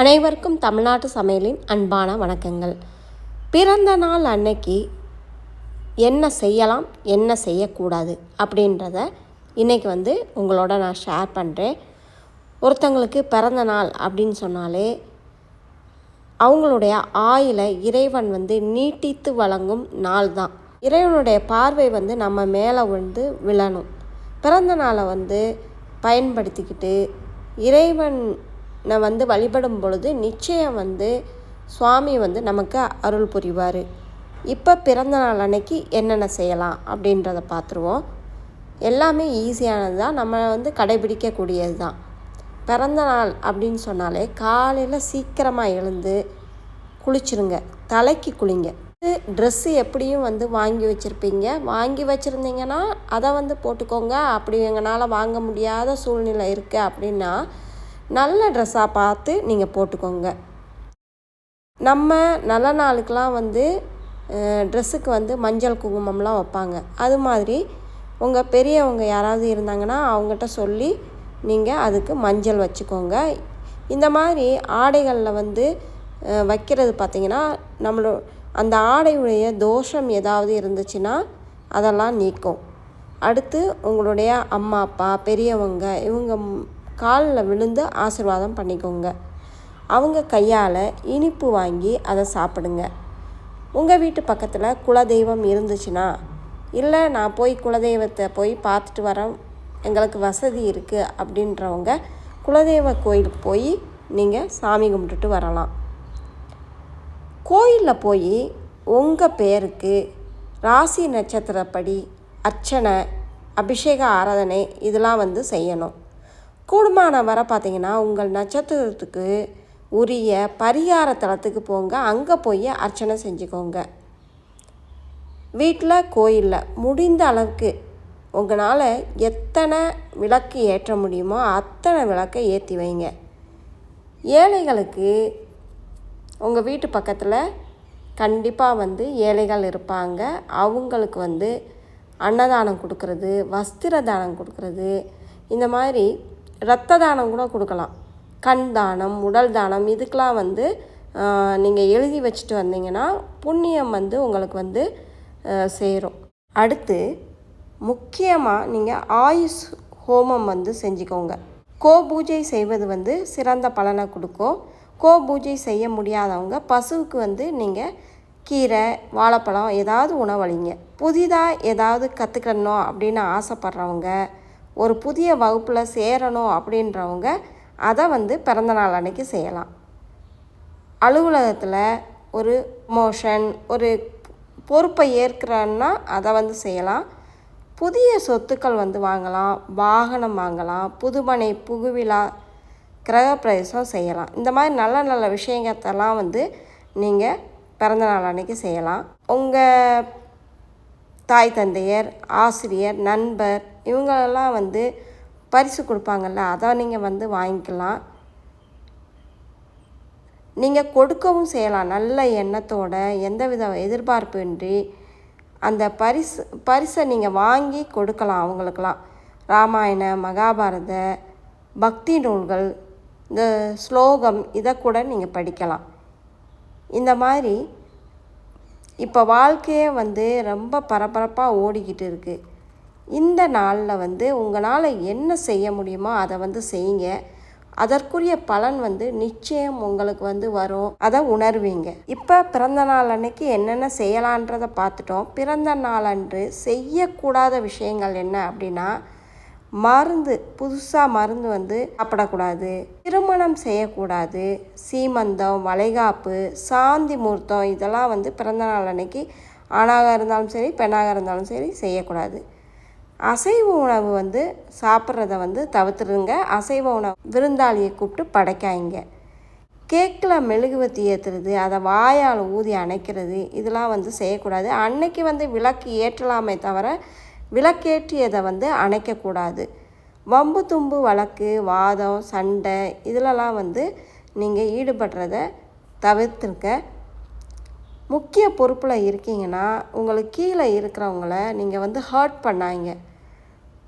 அனைவருக்கும் தமிழ்நாட்டு சமையலின் அன்பான வணக்கங்கள். பிறந்த நாள் அன்னைக்கு என்ன செய்யலாம் என்ன செய்யக்கூடாது அப்படின்றத இன்றைக்கி வந்து உங்களோட நான் ஷேர் பண்ணுறேன் ஒருத்தங்களுக்கு பிறந்த நாள் அப்படின்னு சொன்னாலே அவங்களுடைய ஆயிலை இறைவன் வந்து நீட்டித்து வழங்கும் நாள் தான். இறைவனுடைய பார்வை வந்து நம்ம மேலே வந்து விழணும். பிறந்த நாளை வந்து பயன்படுத்திக்கிட்டு இறைவன் நான் வந்து வழிபடும் பொழுது நிச்சயம் வந்து சுவாமி வந்து நமக்கு அருள் புரிவார். இப்போ பிறந்த நாள் அன்னைக்கு என்னென்ன செய்யலாம் அப்படின்றத பார்த்துருவோம் எல்லாமே ஈஸியானது தான். நம்ம வந்து கடைபிடிக்கக்கூடியது தான். பிறந்த நாள் அப்படின்னு சொன்னாலே காலையில் சீக்கிரமாக எழுந்து குளிச்சிருங்க. தலைக்கு குளிங்க. ட்ரெஸ்ஸு எப்படியும் வந்து வாங்கி வச்சுருப்பீங்க. வாங்கி வச்சுருந்தீங்கன்னா அதை வந்து போட்டுக்கோங்க. அப்படி எங்களால் வாங்க முடியாத சூழ்நிலை இருக்குது அப்படின்னா நல்ல ட்ரெஸ்ஸாக பார்த்து நீங்கள் போட்டுக்கோங்க. நம்ம நல்ல நாளுக்கெலாம் வந்து ட்ரெஸ்ஸுக்கு வந்து மஞ்சள் குங்குமம்லாம் வைப்பாங்க. அது மாதிரி உங்கள் பெரியவங்க யாராவது இருந்தாங்கன்னா அவங்ககிட்ட சொல்லி நீங்கள் அதுக்கு மஞ்சள் வச்சுக்கோங்க. இந்த மாதிரி ஆடைகளில் வந்து வைக்கிறது பார்த்திங்கன்னா நம்மளோ அந்த ஆடையுடைய தோஷம் ஏதாவது இருந்துச்சுன்னா அதெல்லாம் நீக்கும். அடுத்து உங்களுடைய அம்மா அப்பா பெரியவங்க இவங்க காலில் விழுந்து ஆசிர்வாதம் பண்ணிக்கோங்க. அவங்க கையால் இனிப்பு வாங்கி அதை சாப்பிடுங்க. உங்கள் வீட்டு பக்கத்தில் குலதெய்வம் இருந்துச்சுன்னா இல்லை நான் போய் குலதெய்வத்தை போய் பார்த்துட்டு வரேன் எங்களுக்கு வசதி இருக்குது அப்படின்றவங்க குலதெய்வ கோயிலுக்கு போய் நீங்கள் சாமி கும்பிட்டுட்டு வரலாம். கோயிலில் போய் உங்கள் பேருக்கு ராசி நட்சத்திரப்படி அர்ச்சனை அபிஷேக ஆராதனை இதெல்லாம் வந்து செய்யணும். கூடுமான வர பார்த்திங்கன்னா உங்கள் நட்சத்திரத்துக்கு உரிய பரிகார தலத்துக்கு போங்க. அங்கே போய் அர்ச்சனை செஞ்சுக்கோங்க. வீட்டில் கோயிலில் முடிந்த அளவுக்கு உங்களால் எத்தனை விளக்கு ஏற்ற முடியுமோ அத்தனை விளக்கை ஏற்றி வைங்க. ஏழைகளுக்கு உங்கள் வீட்டு பக்கத்தில் கண்டிப்பாக வந்து ஏழைகள் இருப்பாங்க. அவங்களுக்கு வந்து அன்னதானம் கொடுக்கறது வஸ்திர தானம் கொடுக்கறது. இந்த மாதிரி ரத்த தானம் கூட கொடுக்கலாம். கண் தானம் உடல் தானம் இதுக்கெலாம் வந்து நீங்கள் எழுதி வச்சுட்டு வந்தீங்கன்னா புண்ணியம் வந்து உங்களுக்கு வந்து சேரும். அடுத்து முக்கியமாக நீங்கள் ஆயுஷ் ஹோமம் வந்து செஞ்சுக்கோங்க. கோ பூஜை செய்வது வந்து சிறந்த பலனை கொடுக்கும். கோ பூஜை செய்ய முடியாதவங்க பசுவுக்கு வந்து நீங்கள் கீரை வாழைப்பழம் ஏதாவது உணவளிங்க. புதிதாக ஏதாவது கற்றுக்கணும் அப்படின்னு ஆசைப்பட்றவங்க ஒரு புதிய வகுப்பில் சேரணும் அப்படின்றவங்க அதை வந்து பிறந்தநாள் அன்னைக்கு செய்யலாம். அலுவலகத்தில் ஒரு மோஷன் ஒரு பொறுப்பை ஏற்கிறன்னா அதை வந்து செய்யலாம். புதிய சொத்துக்கள் வந்து வாங்கலாம் வாகனம் வாங்கலாம் புதுமனை புகுவிழா கிரகப்பிரவேசம் செய்யலாம். இந்த மாதிரி நல்ல நல்ல விஷயங்கத்தெல்லாம் வந்து நீங்கள் பிறந்தநாள் அன்னைக்கு செய்யலாம். உங்கள் தாய் தந்தையர் ஆசிரியர் நண்பர் இவங்களெல்லாம் வந்து பரிசு கொடுப்பாங்கள்ல அதை நீங்கள் வந்து வாங்கிக்கலாம். நீங்கள் கொடுக்கவும் செய்யலாம். நல்ல எண்ணத்தோட எந்தவித எதிர்பார்ப்பின்றி அந்த பரிசு பரிசை நீங்கள் வாங்கி கொடுக்கலாம் அவங்களுக்கெல்லாம். ராமாயண மகாபாரத பக்தி நூல்கள் இந்த ஸ்லோகம் இதை கூட நீங்கள் படிக்கலாம். இந்த மாதிரி இப்போ வாழ்க்கையே வந்து ரொம்ப பரபரப்பாக ஓடிக்கிட்டு இருக்குது இந்த நாளில் வந்து உங்களால் என்ன செய்ய முடியுமோ அதை வந்து செய்யுங்க. அதற்குரிய பலன் வந்து நிச்சயம் உங்களுக்கு வந்து வரும். அதை உணர்வீங்க. இப்போ பிறந்த நாள் அன்னைக்கு என்னென்ன செய்யலான்றதை பார்த்துட்டோம். பிறந்த நாள் அன்று செய்யக்கூடாத விஷயங்கள் என்ன அப்படின்னா மருந்து புதுசாக மருந்து வந்து சாப்பிடக்கூடாது. திருமணம் செய்யக்கூடாது. சீமந்தம் வளைகாப்பு சாந்தி முகூர்த்தம் இதெல்லாம் வந்து பிறந்தநாள் அன்னைக்கு ஆணாக இருந்தாலும் சரி பெண்ணாக இருந்தாலும் சரி செய்யக்கூடாது. அசைவ உணவு வந்து சாப்பிட்றத வந்து தவிர்த்துருங்க அசைவ உணவு விருந்தாளியை கூப்பிட்டு படைக்காய்ங்க கேக்கில் மெழுகுவத்தி ஏற்றுறது அதை வாயால் ஊதி அணைக்கிறது இதெல்லாம் வந்து செய்யக்கூடாது. அன்னைக்கு வந்து விளக்கு ஏற்றலாமே தவிர விளக்கேற்றியதை வந்து அணைக்கக்கூடாது. வம்பு தும்பு வழக்கு வாதம் சண்டை இதிலலாம் வந்து நீங்கள் ஈடுபடுறத தவிர்த்துருக்க. முக்கிய பொறுப்பில் இருக்கீங்கன்னா உங்களுக்கு கீழே இருக்கிறவங்கள நீங்கள் வந்து ஹர்ட் பண்ணாங்க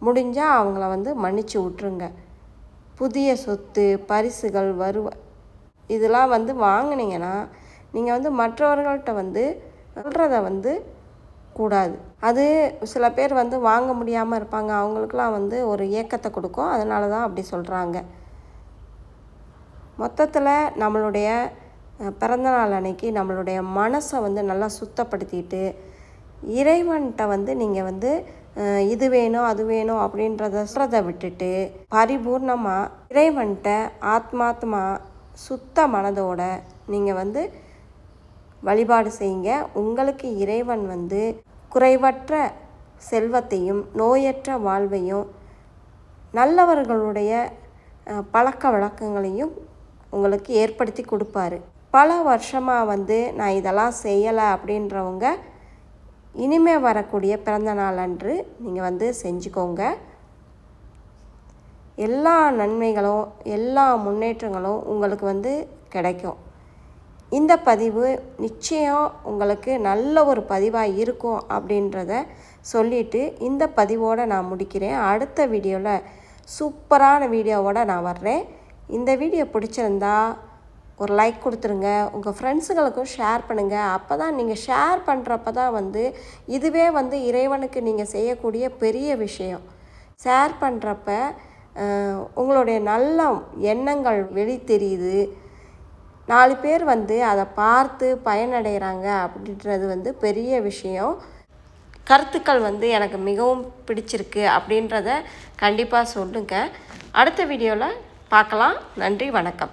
முடிஞ்சால் அவங்கள வந்து மன்னிச்சு விட்ருங்க புதிய சொத்து பரிசுகள் வருவ இதெல்லாம் வந்து வாங்கினீங்கன்னா நீங்கள் வந்து மற்றவர்கள்ட்ட வந்து சொல்கிறத வந்து கூடாது. அது சில பேர் வந்து வாங்க முடியாமல் இருப்பாங்க. அவங்களுக்குலாம் வந்து ஒரு ஏக்கத்தை கொடுக்கும். அதனால தான் அப்படி சொல்கிறாங்க மொத்தத்தில் நம்மளுடைய பிறந்தநாள் அன்னைக்கு நம்மளுடைய மனசை வந்து நல்லா சுத்தப்படுத்திட்டு இறைவன்கிட்ட வந்து நீங்கள் வந்து இது வேணும் அது வேணும் அப்படின்றத சொல்கிறத விட்டுட்டு பரிபூர்ணமாக இறைவன்கிட்ட ஆத்மாத்மா சுத்த மனதோட நீங்கள் வந்து வழிபாடு செய்யுங்க. உங்களுக்கு இறைவன் வந்து குறைவற்ற செல்வத்தையும் நோயற்ற வாழ்வையும் நல்லவர்களுடைய பழக்க வழக்கங்களையும் உங்களுக்கு ஏற்படுத்தி கொடுப்பாரு. பல வருஷமாக வந்து நான் இதெல்லாம் செய்யலை அப்படின்றவங்க இனிமே வரக்கூடிய பிறந்த நாள் அன்று நீங்கள் வந்து செஞ்சுக்கோங்க. எல்லா நன்மைகளும் எல்லா முன்னேற்றங்களும் உங்களுக்கு வந்து கிடைக்கும். இந்த பதிவு நிச்சயம் உங்களுக்கு நல்ல ஒரு பதிவாக இருக்கும் அப்படின்றத சொல்லிவிட்டு இந்த பதிவோடு நான் முடிக்கிறேன். அடுத்த வீடியோவில் சூப்பரான வீடியோவோட நான் வர்றேன். இந்த வீடியோ பிடிச்சிருந்தா ஒரு லைக் கொடுத்துருங்க. உங்கள் ஃப்ரெண்ட்ஸுங்களுக்கும் ஷேர் பண்ணுங்கள் அப்போ தான் நீங்கள் ஷேர் பண்ணுறப்ப தான் வந்து இதுவே வந்து இறைவனுக்கு நீங்கள் செய்யக்கூடிய பெரிய விஷயம். ஷேர் பண்ணுறப்ப உங்களுடைய நல்ல எண்ணங்கள் வெளி தெரியுது நாலு பேர் வந்து அதை பார்த்து பயனடைகிறாங்க அப்படின்றது வந்து பெரிய விஷயம். கருத்துக்கள் வந்து எனக்கு மிகவும் பிடிச்சிருக்கு அப்படின்றத கண்டிப்பாக சொல்லுங்கள் அடுத்த வீடியோவில் பார்க்கலாம். நன்றி வணக்கம்.